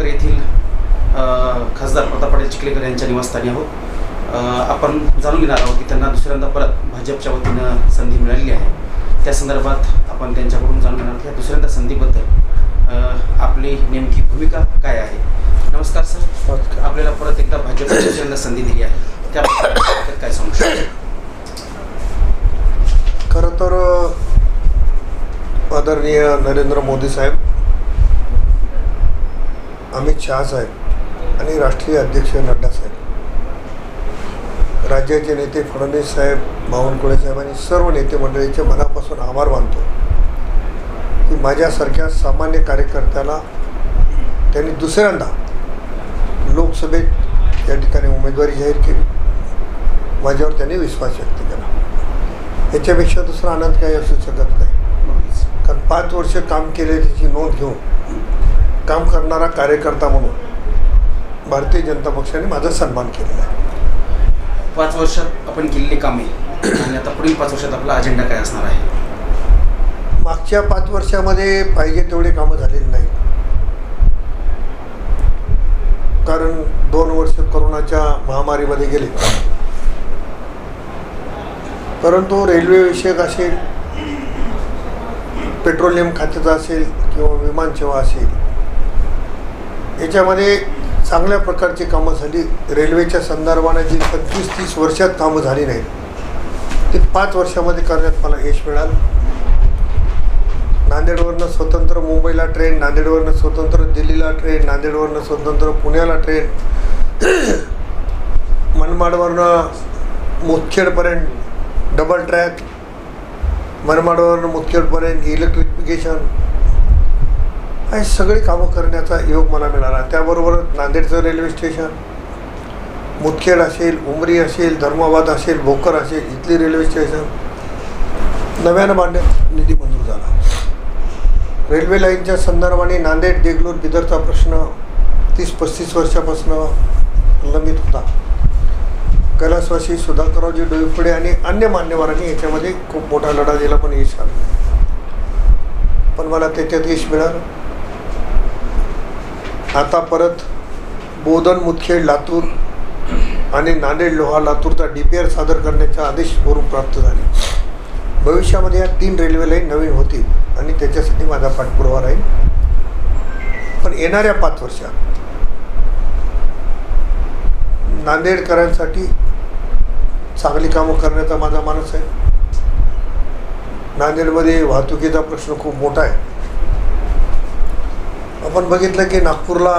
अहमदनगर येथील खासदार प्रताप पाटील चिखलेकर यांच्या निवासस्थानी आहोत. आपण जाणून घेणार आहोत की त्यांना दुसऱ्यांदा परत भाजपच्या वतीनं संधी मिळालेली आहे. त्या संदर्भात आपण त्यांच्याकडून जाणून घेणार आहोत या दुसऱ्यांदा संधीबद्दल आपली नेमकी भूमिका काय आहे? नमस्कार सर. आपल्याला परत एकदा भाजप दुसऱ्यांदा संधी दिली आहे. त्याबद्दल काय सांगू शकतो? खरं तर आदरणीय नरेंद्र मोदी साहेब अमित शहा साहेब आणि राष्ट्रीय अध्यक्ष नड्डा साहेब. राज्याचे नेते फडणवीस साहेब बावनकुळे साहेब आणि सर्व नेते मंडळीचे मनापासून आभार मानतो. की माझ्यासारख्या सामान्य कार्यकर्त्याला त्यांनी दुसऱ्यांदा लोकसभेत या ठिकाणी उमेदवारी जाहीर केली. माझ्यावर त्यांनी विश्वास व्यक्त केला. याच्यापेक्षा दुसरा आनंद काही असू शकत नाही. कारण पाच वर्ष काम केले त्याची नोंद घेऊन काम करणारा कार्यकर्ता म्हणून भारतीय जनता पक्षाने माझा सन्मान केलेला आहे. पाच वर्षात आपण केलेली कामे आणि आता पुढील पाच वर्षात आपला अजेंडा काय असणार आहे? मागच्या पाच वर्षामध्ये पाहिजे तेवढे कामं झालेली नाही. कारण दोन वर्ष करोनाच्या महामारीमध्ये गेले. परंतु रेल्वे विषयक असेल पेट्रोलियम खात्याचा असेल किंवा विमानसेवा असेल याच्यामध्ये चांगल्या प्रकारची कामं झाली. रेल्वेच्या संदर्भाने जी पंचवीस तीस वर्षात कामं झाली नाहीत ती पाच वर्षामध्ये करण्यात मला यश मिळालं. नांदेडवरनं स्वतंत्र मुंबईला ट्रेन नांदेडवरनं स्वतंत्र दिल्लीला ट्रेन नांदेडवरनं स्वतंत्र पुण्याला ट्रेन मनमाडवरनं मुदखेडपर्यंत डबल ट्रॅक मनमाडवरनं मुदखेडपर्यंत इलेक्ट्रिफिकेशन हे सगळी कामं करण्याचा योग मला मिळाला. त्याबरोबर नांदेडचं रेल्वे स्टेशन मुदखेड असेल उमरी असेल धर्माबाद असेल भोकर असेल इथली रेल्वे स्टेशन नव्यानं मांडण्यात निधी मंजूर झाला. रेल्वे लाईनच्या संदर्भाने नांदेड देगलूर बिदरचा प्रश्न तीस पस्तीस वर्षापासून लंबित होता. कैलासवासी सुधाकररावजी डोईफुडे आणि अन्य मान्यवरांनी याच्यामध्ये खूप मोठा लढा दिला पण यश आलं पण मला त्याच्यात यश मिळालं. आता परत बोधन मुदखेड लातूर आणि नांदेड लोहा लातूरचा डी पी आर सादर करण्याचा आदेश वरून प्राप्त झाले. भविष्यामध्ये या तीन रेल्वे लाईन नवीन होतील आणि त्याच्यासाठी माझा पाठपुरावा राहील. पण येणाऱ्या पाच वर्षात नांदेडकरांसाठी चांगली कामं करण्याचा माझा मानस आहे. नांदेडमध्ये वाहतुकीचा प्रश्न खूप मोठा आहे. आपण बघितलं की नागपूरला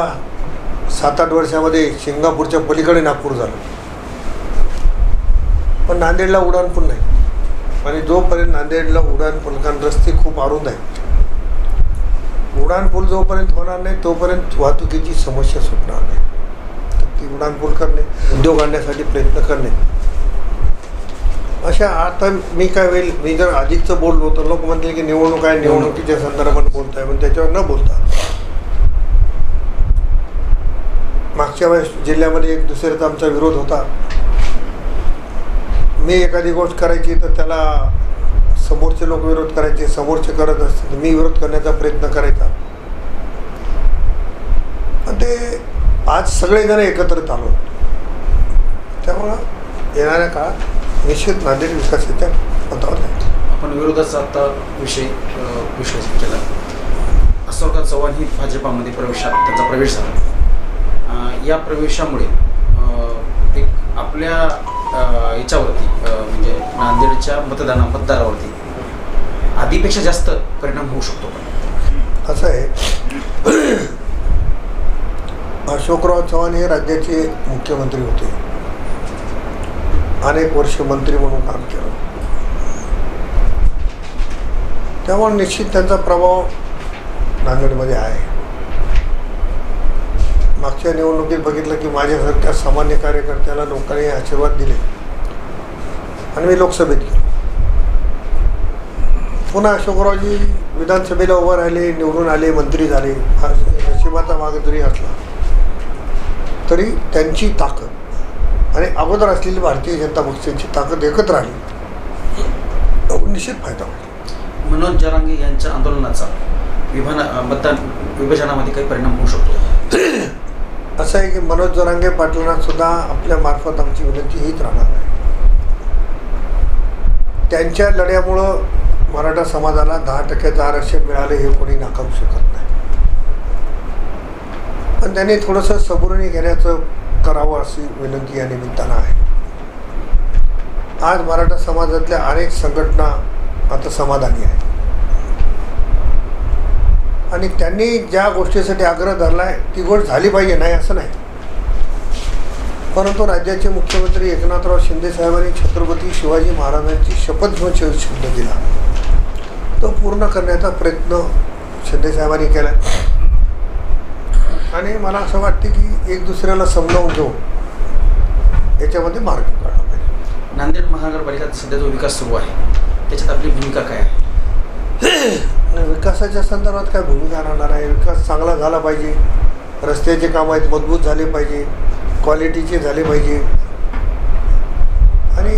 सात आठ वर्षामध्ये सिंगापूरच्या पलीकडे नागपूर झालं. पण नांदेडला उडान नाही. आणि जोपर्यंत नांदेडला उडान कारण रस्ते खूप अरुंद आहेत. उडान पूल जोपर्यंत होणार नाही तोपर्यंत वाहतुकीची समस्या सुटणार नाही. तर ती उडान पूल करणे उद्योग आणण्यासाठी प्रयत्न करणे. अशा आता मी काय होईल मी जर अधिकचं बोललो तर लोक म्हणतील की निवडणूक आहे निवडणुकीच्या संदर्भात बोलताय पण त्याच्यावर न बोलता मागच्या वेळेस जिल्ह्यामध्ये एक दुसऱ्याचा आमचा विरोध होता. मी एखादी गोष्ट करायची तर त्याला समोरचे लोक विरोध करायचे समोरचे करत असतील मी विरोध करण्याचा प्रयत्न करायचा. पण ते आज सगळेजण एकत्रित आलो. त्यामुळं येणाऱ्या काळात निश्चित नांदेड विकासाच्या पथावर आपण विरोधाचा आता विषय विश्वास विश्लेषण केला. अस्वरकर चव्हाण ही भाजपामध्ये प्रवेशात त्यांचा प्रवेश झाला. या प्रवेशामुळे एक आपल्या याच्यावरती म्हणजे नांदेडच्या मतदाना मतदारावरती आधीपेक्षा जास्त परिणाम होऊ शकतो असं आहे. अशोकराव चव्हाण हे राज्याचे मुख्यमंत्री होते. अनेक वर्ष मंत्री म्हणून काम केलं. त्यामुळे निश्चित त्यांचा प्रभाव नांदेडमध्ये आहे. मागच्या निवडणुकीत बघितलं की माझ्यासारख्या सामान्य कार्यकर्त्याला लोकांनी आशीर्वाद दिले. आणि मी लोकसभेत गेलो. पुन्हा अशोकरावजी विधानसभेला उभं राहिले निवडून आले मंत्री झाले. नशिबाचा माग जरी असला तरी त्यांची ताकद आणि अगोदर असलेली भारतीय जनता पक्षाची ताकद एकत्र आली. निश्चित फायदा होईल. मनोज जरांगे यांच्या आंदोलनाचा विभाना मतदान विभाजनामध्ये काही परिणाम होऊ शकतो. असं आहे की मनोज जोरांगे पाटलांना सुद्धा आपल्या मार्फत आमची विनंती हीच राहणार आहे त्यांच्या लढ्यामुळं मराठा समाजाला दहा टक्क्याचं आरक्षण मिळालं हे कोणी नाकारू शकत नाही. पण त्यांनी थोडंसं सबुरणी घेण्याचं करावं अशी विनंती या निमित्तानं आहे. आज मराठा समाजातल्या अनेक संघटना आता समाधानी आहे आणि त्यांनी ज्या गोष्टीसाठी आग्रह धरला आहे ती गोष्ट झाली पाहिजे नाही असं नाही. परंतु राज्याचे मुख्यमंत्री एकनाथराव शिंदे साहेबांनी छत्रपती शिवाजी महाराजांची शपथ शब्द दिला. तो पूर्ण करण्याचा प्रयत्न शिंदे साहेबांनी केला आणि मला असं वाटते की एक दुसऱ्याला समजावून घेऊन याच्यामध्ये मार्ग काढला पाहिजे. नांदेड महानगरपालिकेत सध्या जो विकास सुरू आहे त्याच्यात आपली भूमिका काय आहे? विकासाच्या संदर्भात काय भूमिका राहणार आहे? विकास चांगला झाला पाहिजे. रस्त्याचे काम आहेत मजबूत झाले पाहिजे. क्वालिटीचे झाले पाहिजे. आणि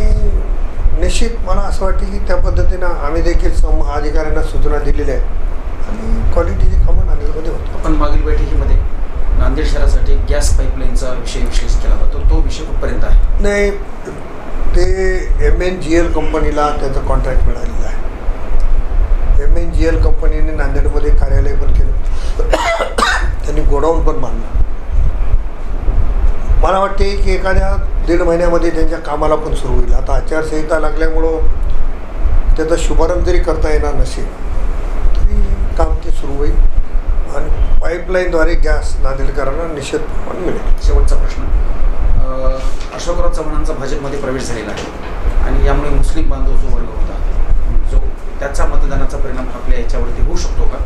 निश्चित मला असं वाटतं की त्या पद्धतीनं आम्ही देखील सम अधिकाऱ्यांना सूचना दिलेल्या आहेत. आणि क्वालिटीची कामं नांदेडमध्ये होतो आपण मागील बैठकीमध्ये नांदेड शहरासाठी गॅस पाईपलाईनचा विषय विश्लेषित केला होता. तो विषय कुठपर्यंत आहे? नाही ते एम एन जी एल कंपनीला त्याचं कॉन्ट्रॅक्ट मिळालेलं आहे एम एन जी एल कंपनीने नांदेडमध्ये कार्यालय पण केलं. त्यांनी गोडाऊन पण बांधलं. मला वाटते की एखाद्या दीड महिन्यामध्ये त्यांच्या कामाला पण सुरू होईल. आता आचारसंहिता लागल्यामुळं त्याचा शुभारंभ जरी करता येणार नसेल तरी काम ते सुरू होईल. आणि पाईपलाईनद्वारे गॅस नांदेडकरांना निषेध पण मिळेल. शेवटचा प्रश्न. अशोकराव चव्हाणांचा भाजपमध्ये प्रवेश झालेला आहे. आणि यामुळे मुस्लिम बांधव जो वर्ग होता जो त्याचा मतदानाचा परिणाम आपल्या याच्यावरती होऊ शकतो का?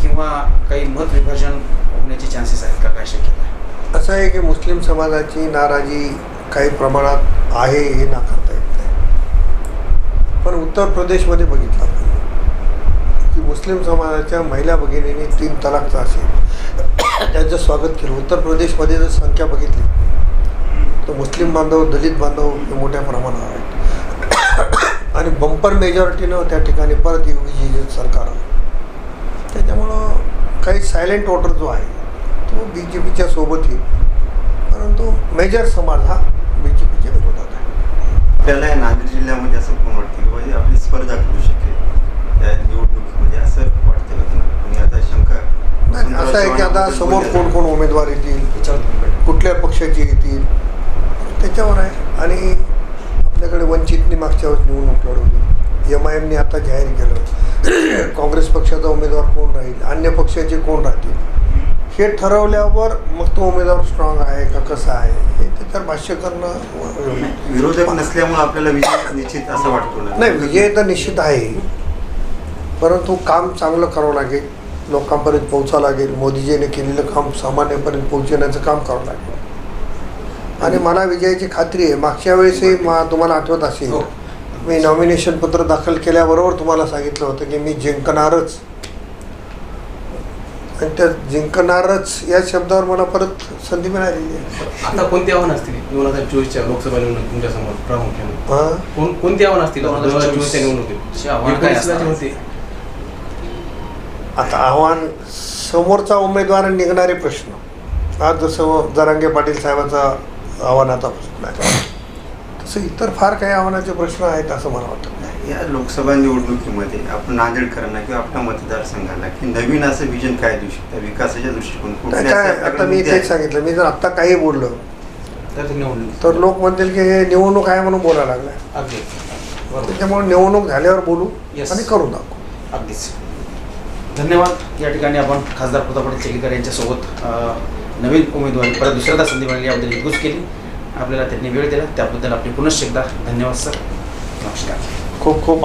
किंवा काही मत विभाजन होण्याचे चान्सेस आहेत का? काय शक्यता असं आहे की मुस्लिम समाजाची नाराजी काही प्रमाणात आहे हे नाकारता येत नाही. पण उत्तर प्रदेशमध्ये बघितलं आपण की मुस्लिम समाजाच्या महिला भगिनीने तीन तलाकचा असेल त्यांचं स्वागत केलं. उत्तर प्रदेशमध्ये जर संख्या बघितली तर मुस्लिम बांधव दलित बांधव हे मोठ्या प्रमाणावर आहेत. आणि बंपर मेजॉरिटीनं त्या ठिकाणी परत योगीजी जे सरकार त्याच्यामुळं काही सायलेंट वोटर जो आहे तो बी जे पीच्या सोबत येईल. परंतु मेजर समाज हा बी जे पीच्या विरोधात आहे. आपल्याला या नांदेड जिल्ह्यामध्ये असं कोण वाटतं की बाबा आपली स्पर्धा करू शकेल. या निवडणुकीमध्ये असं वाटतं का तुम्हाला? आता शंका नाही असं आहे की आता समोर कोण कोण उमेदवार येतील. कुठल्या पक्षाचे येतील? त्याच्यावर आहे. आणि वंचितनी मागच्या वेळेस निवडणूक लढवली एम आय एमनी आता जाहीर केलं. काँग्रेस पक्षाचा उमेदवार कोण राहील? अन्य पक्षाचे कोण राहतील? हे ठरवल्यावर मग तो उमेदवार स्ट्रॉंग आहे का कसा आहे? हे त्याच्यावर भाष्य करणं. विरोधक नसल्यामुळे आपल्याला विजय निश्चित असं वाटतो नाही विजय तर निश्चित आहे. परंतु काम चांगलं करावं लागेल. लोकांपर्यंत पोहोचावं लागेल. मोदीजीने केलेलं काम सामान्यपर्यंत पोहोचवण्याचं काम करावं लागेल. आणि मला विजयाची खात्री आहे. मागच्या वेळेसही मा तुम्हाला आठवत असेल. हो. मी नॉमिनेशन पत्र दाखल केल्याबरोबर तुम्हाला सांगितलं होतं की मी जिंकणारच. आणि त्या जिंकणारच या शब्दावर मला परत संधी मिळालेली आहे. आता कोणती आव्हान असतील दोन हजार चोवीसच्या लोकसभा निवडणूक तुमच्यासमोर प्रामुख्याने. हां? कोण कोणती आव्हान असतील दोन हजार 2024 चोवीसच्या निवडणुकीत. चे आव्हान काय एकोणीसला असणार? जे होते. आता आव्हान समोरचा उमेदवार आणि निघणारे प्रश्न. आज जसं जरांगे पाटील साहेबांचा आव्हानाचा प्रश्न आहे तसं इतर फार काही आव्हानाचे प्रश्न आहेत असं मला वाटतं. या लोकसभा निवडणुकीमध्ये आपण नांदेडकरांना किंवा आपल्या मतदारसंघाला की नवीन असं विजन काय देऊ शकता? विकासाच्या दृष्टिकोन नाही काय आता मी तेच सांगितलं. मी जर आत्ता काही बोललो तर ते निवडणूक तर लोक म्हणतील की हे निवडणूक आहे म्हणून बोलायला लागलाय अगदी. बरोबर. त्याच्यामुळे निवडणूक झाल्यावर बोलू. आणि करून दाखवू. अगदीच. धन्यवाद. या ठिकाणी आपण खासदार प्रतापराव चेलीकर यांच्यासोबत नवीन उमेदवारी परत दुसऱ्यांदा संधी मिळाली याबद्दल हितगुज केली. आपल्याला त्यांनी वेळ दिला. त्याबद्दल आपले पुनश्च एकदा धन्यवाद सर. नमस्कार. खूप खूप